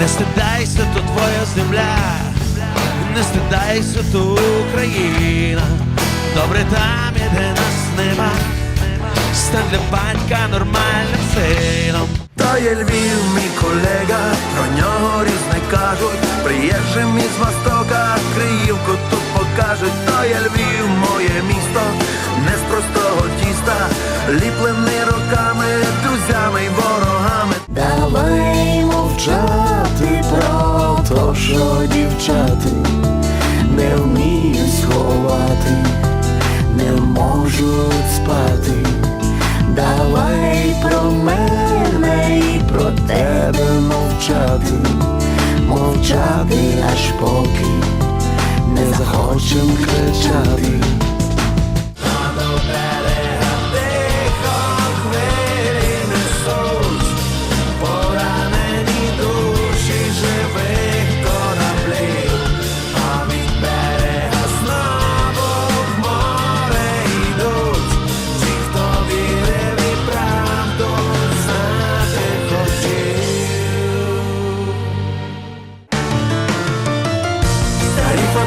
Не стидайся, то твоя земля, не стидайся, то Україна. Добре там, де нас нема. Стань для батька нормальним сином. Та є Львів, мій колега, про нього різне кажуть. Приїжджим із Востока, Криївку тут покажуть. То є Львів, моє місто, не з простого тіста, ліплений що дівчати не вміють сховати, не можуть спати. Давай про мене і про тебе мовчати, мовчати аж поки не захочем кричати.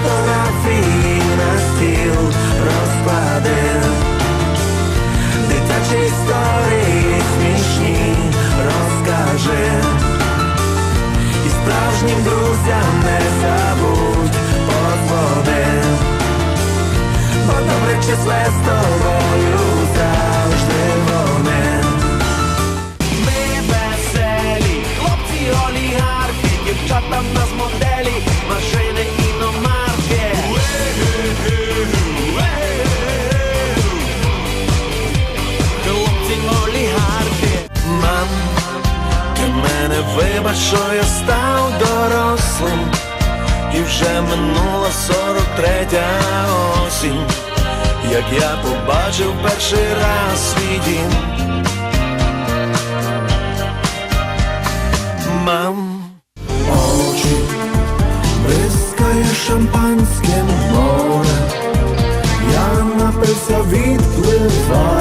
Фотографії на стіл розклади. Дитячі історії вибач, що я став дорослим І вже минула сорок третя осінь. Як я побачив перший раз свій дім. Мам, очі бризкає шампанським море. Я напився, відпливаю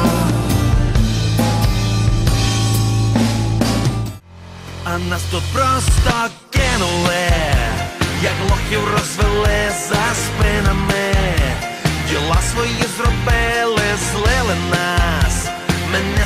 тут просто кинули, як лохів розвели за спинами, діла свої зробили, злили нас. Мене